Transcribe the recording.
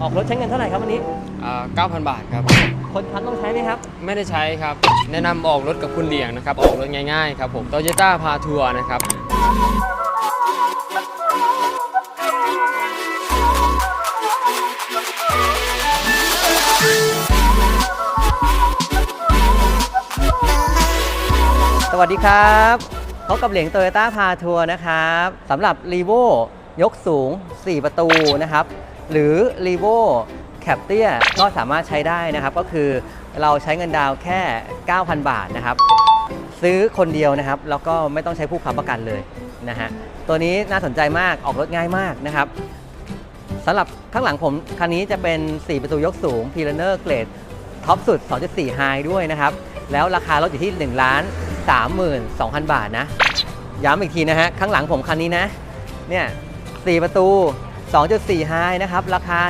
ออกรถใช้เงินเท่าไหร่ครับวันนี้อ่า9,000 บาทครับ คนทันต้องใช้ไหมครับ ไม่ได้ใช้ครับ แนะนำออกรถกับคุณเหลียงนะครับ ออกรถง่ายๆครับผมโตโยต้าพาทัวร์นะครับ สวัสดีครับพบกับเหลียงโตโยต้าพาทัวร์นะครับสำหรับ r ีโวยกสูง 4 ประตูนะครับ หรือ r ีโวแคปเตียก็สามารถใช้ได้นะครับ ก็คือเราใช้เงินดาวแค่ 9,000 บาทนะครับ ซื้อคนเดียวนะครับ แล้วก็ไม่ต้องใช้ผู้ค้ำประกันเลยนะฮะตัวนี้น่าสนใจมากออกรถง่ายมากนะครับสำหรับข้างหลังผมคันนี้จะเป็น 4 ประตูยกสูง p ี r เนอร์เกรดท็อปสุด 2.4 High ด้วยนะครับ แล้วราคารถอยู่ที่ 1 ล้าน 32,000 บาทนะ ย้ำอีกทีนะฮะ ข้างหลังผมคันนี้นะ เนี่ย 4 ประตู 2.4 High นะครับ ราคา